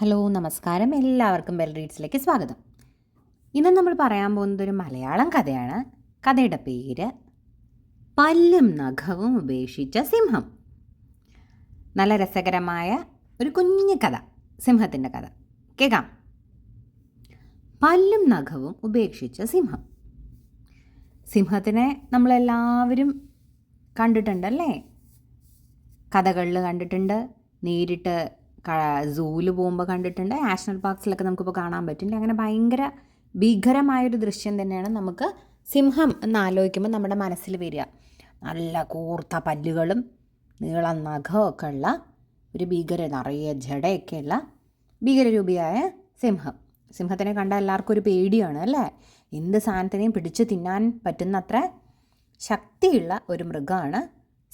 Hello നമസ്കാരം. എല്ലാവർക്കും bell റീഡ്സിലേക്ക് സ്വാഗതം. ഇന്ന് നമ്മൾ പറയാൻ പോകുന്നത് ഒരു മലയാളം കഥയാണ്. കഥയുടെ പേര് പല്ലും നഖവും ഉപേക്ഷിച്ച സിംഹം. നല്ല രസകരമായ ഒരു കുഞ്ഞു കഥ സിംഹത്തിന്റെ കഥ. കേൾക്കാം. പല്ലും നഖവും ഉപേക്ഷിച്ച സിംഹം. സിംഹത്തിനെ നമ്മളെല്ലാവരും കണ്ടിട്ടുണ്ടല്ലേ? കഥകളിൽ കണ്ടിട്ടുണ്ട്. നേരിട്ട് സൂവിൽ പോകുമ്പോൾ കണ്ടിട്ടുണ്ട്. നാഷണൽ പാർക്സിലൊക്കെ നമുക്കിപ്പോൾ കാണാൻ പറ്റില്ല അങ്ങനെ ഭയങ്കര ഭീകരമായൊരു ദൃശ്യം തന്നെയാണ് നമുക്ക് സിംഹം എന്ന് ആലോചിക്കുമ്പോൾ നമ്മുടെ മനസ്സിൽ വരിക. നല്ല കൂർത്ത പല്ലുകളും നീളം നഖമൊക്കെ ഉള്ള ഒരു ഭീകര നിറയെ ജടയൊക്കെയുള്ള ഭീകരരൂപിയായ സിംഹം. സിംഹത്തിനെ കണ്ട എല്ലാവർക്കും ഒരു പേടിയാണ് അല്ലേ? എന്ത് സാധനത്തിനെയും പിടിച്ച് തിന്നാൻ പറ്റുന്നത്ര ശക്തിയുള്ള ഒരു മൃഗമാണ്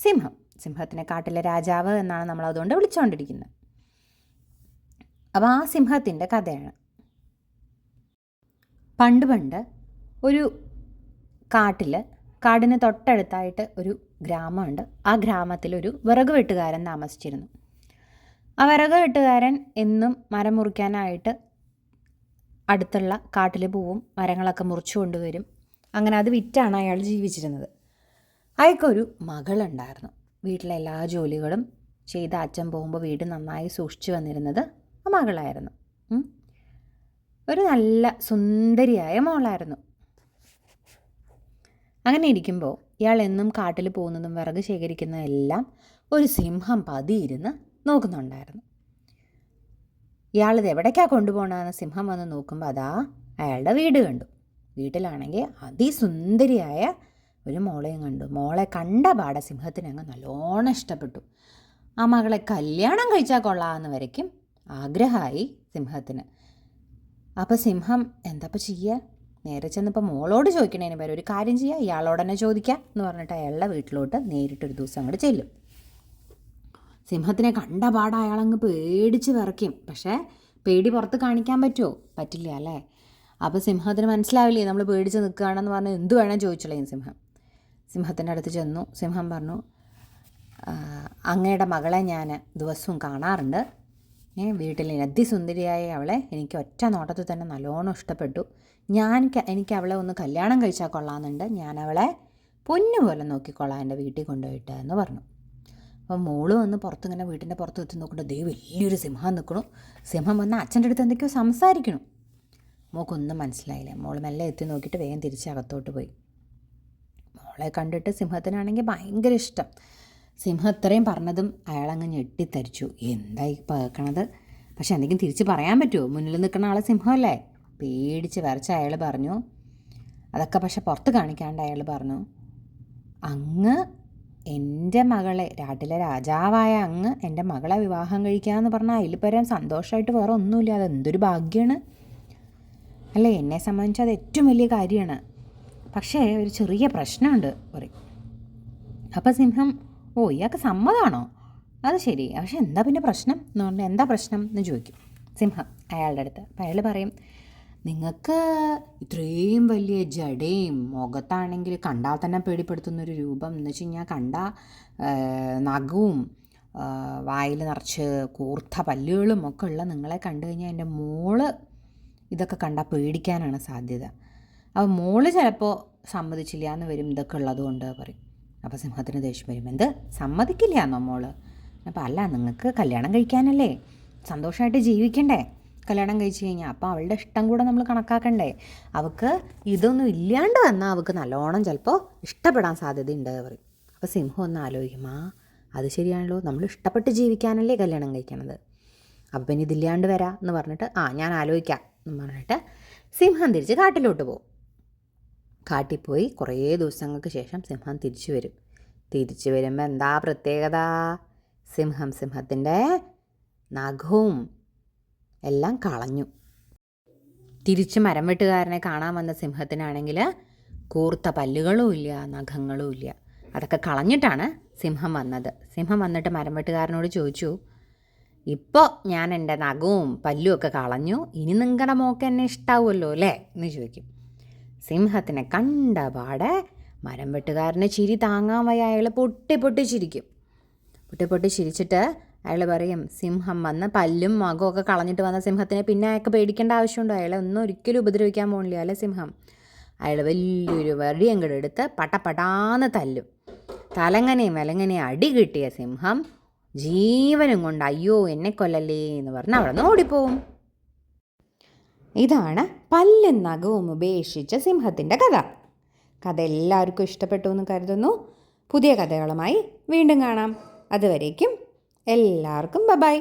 സിംഹം. സിംഹത്തിനെ കാട്ടിലെ രാജാവ് എന്നാണ് നമ്മൾ അതുകൊണ്ട് വിളിച്ചുകൊണ്ടിരിക്കുന്നത് അപ്പോൾ ആ സിംഹത്തിന്റെ കഥയാണ്. പണ്ട് പണ്ട് ഒരു കാട്ടിൽ കാടിന് തൊട്ടടുത്തായിട്ട് ഒരു ഗ്രാമമുണ്ട്. ആ ഗ്രാമത്തിൽ ഒരു വിറക് വെട്ടുകാരൻ താമസിച്ചിരുന്നു. ആ വിറക് വെട്ടുകാരൻ എന്നും മരം മുറിക്കാനായിട്ട് അടുത്തുള്ള കാട്ടിൽ പോവും മരങ്ങളൊക്കെ മുറിച്ചു കൊണ്ടുവരും. അങ്ങനെ അത് വിറ്റാണ് അയാൾ ജീവിച്ചിരുന്നത്. അയാൾക്കൊരു മകളുണ്ടായിരുന്നു. വീട്ടിലെ എല്ലാ ജോലികളും ചെയ്ത് അച്ഛൻ പോകുമ്പോൾ വീട് നന്നായി സൂക്ഷിച്ചു വന്നിരുന്നത് മകളായിരുന്നു. ഒരു നല്ല സുന്ദരിയായ മോളായിരുന്നു. അങ്ങനെ ഇരിക്കുമ്പോൾ ഇയാൾ എന്നും കാട്ടിൽ പോകുന്നതും വിറക് ശേഖരിക്കുന്നതെല്ലാം ഒരു സിംഹം പതിയിരുന്ന് നോക്കുന്നുണ്ടായിരുന്നു. ഇയാളിത് എവിടേക്കാണ് കൊണ്ടുപോകണമെന്ന് സിംഹം വന്ന് നോക്കുമ്പോൾ അതാ അയാളുടെ വീട് കണ്ടു. വീട്ടിലാണെങ്കിൽ അതിസുന്ദരിയായ ഒരു മോളെയും കണ്ടു. മോളെ കണ്ട പാടെ സിംഹത്തിനങ്ങ് നല്ലോണം ഇഷ്ടപ്പെട്ടു. ആ മകളെ കല്യാണം കഴിച്ചാൽ കൊള്ളാമെന്ന് വരയ്ക്കും ആഗ്രഹമായി സിംഹത്തിന്. അപ്പോൾ സിംഹം എന്താപ്പോൾ ചെയ്യുക നേരെ ചെന്നപ്പോൾ മോളോട് ചോദിക്കണേന് പേര്. ഒരു കാര്യം ചെയ്യുക ഇയാളോട് തന്നെ ചോദിക്കുക എന്ന് പറഞ്ഞിട്ട് അയാളുടെ വീട്ടിലോട്ട് നേരിട്ടൊരു ദിവസം അങ്ങോട്ട് ചെല്ലും. സിംഹത്തിനെ കണ്ട പാടെ അയാളങ്ങ് പേടിച്ച് വിറയ്ക്കും. പക്ഷേ പേടി പുറത്ത് കാണിക്കാൻ പറ്റുമോ പറ്റില്ല അല്ലേ? അപ്പോൾ സിംഹത്തിന് മനസ്സിലാവില്ലേ നമ്മൾ പേടിച്ച് നിൽക്കുകയാണെന്ന് പറഞ്ഞ് എന്ത് വേണം ചോദിച്ചോളേയും സിംഹം? സിംഹത്തിന്റെ അടുത്ത് ചെന്നു. സിംഹം പറഞ്ഞു "ആ, അങ്ങയുടെ മകളെ ഞാൻ ദിവസവും കാണാറുണ്ട്. വീട്ടിലെ അതിസുന്ദരിയായ അവളെ എനിക്ക് ഒറ്റ നോട്ടത്തിൽ തന്നെ നല്ലോണം ഇഷ്ടപ്പെട്ടു. ഞാൻ എനിക്ക് അവളെ ഒന്ന് കല്യാണം കഴിച്ചാൽ കൊള്ളാമെന്നുണ്ട്. ഞാൻ അവളെ പൊന്നു പോലെ നോക്കിക്കൊള്ളാം എന്റെ വീട്ടിൽ കൊണ്ടുപോയിട്ട് എന്ന് പറഞ്ഞു. അപ്പോൾ മോൾ വന്ന് പുറത്തിങ്ങനെ വീട്ടിന്റെ പുറത്ത് എത്തി നോക്കുമ്പോൾ ദൈവം വലിയൊരു സിംഹം നിൽക്കണു. സിംഹം വന്ന് അച്ഛന്റെ അടുത്ത് എന്തൊക്കെയോ സംസാരിക്കണം. മോക്കൊന്നും മനസ്സിലായില്ല. മോൾ മെല്ലെ എത്തി നോക്കിയിട്ട് വേഗം തിരിച്ച് അകത്തോട്ട് പോയി. മോളെ കണ്ടിട്ട് സിംഹത്തിനാണെങ്കിൽ ഭയങ്കര ഇഷ്ടം. സിംഹം ഇത്രയും പറഞ്ഞതും അയാളങ്ങ് ഞെട്ടിത്തരിച്ചു. എന്തായി പേക്കണത് പക്ഷെ എന്തെങ്കിലും തിരിച്ച് പറയാൻ പറ്റുമോ മുന്നിൽ നിൽക്കുന്ന ആളെ സിംഹമല്ലേ? പേടിച്ച് വരച്ച അയാൾ പറഞ്ഞു. അതൊക്കെ പക്ഷെ പുറത്ത് കാണിക്കാണ്ട് അയാൾ പറഞ്ഞു. അങ്ങ് എന്റെ മകളെ രാട്ടിലെ രാജാവായ അങ്ങ് എന്റെ മകളെ വിവാഹം കഴിക്കാമെന്ന് പറഞ്ഞാൽ അതിൽ പരം സന്തോഷമായിട്ട് വേറെ ഒന്നുമില്ല. അതെന്തൊരു ഭാഗ്യമാണ് അല്ല എന്നെ സംബന്ധിച്ച് അത് ഏറ്റവും വലിയ കാര്യമാണ്. പക്ഷേ ഒരു ചെറിയ പ്രശ്നമുണ്ട്. പറയും അപ്പം സിംഹം ഓ ഇയാൾക്ക് സമ്മതമാണോ അത് ശരി. പക്ഷെ എന്താ പിന്നെ പ്രശ്നം? എന്ന് പറഞ്ഞാൽ എന്താ പ്രശ്നം എന്ന് ചോദിക്കും. സിംഹം അയാളുടെ അടുത്ത്. അപ്പം അയാൾ പറയും നിങ്ങൾക്ക് ഇത്രയും വലിയ ജടയും മുഖത്താണെങ്കിൽ കണ്ടാൽ തന്നെ പേടിപ്പെടുത്തുന്നൊരു രൂപം. എന്ന് വെച്ച് കഴിഞ്ഞാൽ കണ്ട നഖവും വായിൽ നിറച്ച് കൂർത്ത പല്ലുകളും ഒക്കെ ഉള്ള നിങ്ങളെ കണ്ടു കഴിഞ്ഞാൽ എന്റെ മോൾ ഇതൊക്കെ കണ്ടാൽ പേടിക്കാനാണ് സാധ്യത. അപ്പോൾ മോൾ ചിലപ്പോൾ സമ്മതിച്ചില്ല എന്ന് വരും. ഇതൊക്കെ ഉള്ളതുകൊണ്ട് പറയും. അപ്പോൾ സിംഹത്തിന് ദേഷ്യം വരും. എന്ത്? സമ്മതിക്കില്ല എന്നോ മോൾ? അപ്പോൾ അല്ല നിങ്ങൾക്ക് കല്യാണം കഴിക്കാനല്ലേ. സന്തോഷമായിട്ട് ജീവിക്കണ്ടേ. കല്യാണം കഴിച്ചു കഴിഞ്ഞാൽ അപ്പോൾ അവളുടെ ഇഷ്ടം കൂടെ നമ്മൾ കണക്കാക്കണ്ടേ. അവൾക്ക് ഇതൊന്നും ഇല്ലാണ്ട് വന്നാൽ അവൾക്ക് നല്ലോണം ചിലപ്പോൾ ഇഷ്ടപ്പെടാൻ സാധ്യതയുണ്ട് പറയും. അപ്പോൾ സിംഹം ഒന്ന് ആലോചിക്കും അത് ശരിയാണല്ലോ. നമ്മൾ ഇഷ്ടപ്പെട്ട് ജീവിക്കാനല്ലേ കല്യാണം കഴിക്കണത്. അപ്പം പിന്നെ ഇതില്ലാണ്ട് വരാം എന്ന് പറഞ്ഞിട്ട് ആ ഞാൻ ആലോചിക്കാം എന്ന് പറഞ്ഞിട്ട് സിംഹം തിരിച്ച് കാട്ടിലോട്ട് പോകും. കാട്ടിൽ പോയി കുറേ ദിവസങ്ങൾക്ക് ശേഷം സിംഹം തിരിച്ചു വരും. തിരിച്ചു വരുമ്പോൾ എന്താ പ്രത്യേകത? സിംഹം സിംഹത്തിന്റെ നഖവും എല്ലാം കളഞ്ഞു. തിരിച്ച് മരം വെട്ടുകാരനെ കാണാൻ വന്ന സിംഹത്തിനാണെങ്കിൽ കൂർത്ത പല്ലുകളും ഇല്ല നഖങ്ങളും ഇല്ല. അതൊക്കെ കളഞ്ഞിട്ടാണ് സിംഹം വന്നത്. സിംഹം വന്നിട്ട് മരം വെട്ടുകാരനോട് ചോദിച്ചു ഇപ്പോൾ ഞാൻ എന്റെ നഖവും പല്ലും ഒക്കെ കളഞ്ഞു ഇനി നിങ്ങളുടെ മോക്ക് എന്നെ ഇഷ്ടാവുമല്ലോ അല്ലേ? എന്ന് ചോദിക്കും. സിംഹത്തിനെ കണ്ട പാടെ മരം വെട്ടുകാരനെ ചിരി താങ്ങാൻ വയ്യ. അയാൾ പൊട്ടി പൊട്ടി ചിരിക്കും. പൊട്ടി പൊട്ടി ചിരിച്ചിട്ട് അയാൾ പറയും സിംഹം വന്ന് പല്ലും മകവും ഒക്കെ കളഞ്ഞിട്ട് വന്ന സിംഹത്തിനെ പിന്നെ അയാൾക്ക് പേടിക്കേണ്ട ആവശ്യമുണ്ടോ? അയാളെ ഒന്നും ഒരിക്കലും ഉപദ്രവിക്കാൻ പോകണില്ല അല്ലേ സിംഹം? അയാൾ വലിയൊരു വടി അങ്ങോട്ട് എടുത്ത് പട്ടപ്പടാന്ന് തല്ലും. തലങ്ങനെയും വിലങ്ങനെയും അടി കിട്ടിയ സിംഹം ജീവനും കൊണ്ട് അയ്യോ എന്നെ കൊല്ലല്ലേ എന്ന് പറഞ്ഞ് അവിടെ നിന്ന് ഓടിപ്പോവും. ഇതാണ് പല്ലും നഖവും ഉപേക്ഷിച്ച സിംഹത്തിന്റെ കഥ. കഥ എല്ലാവർക്കും ഇഷ്ടപ്പെട്ടു എന്ന് കരുതുന്നു. പുതിയ കഥകളുമായി വീണ്ടും കാണാം. അതുവരേക്കും എല്ലാവർക്കും ബബായ്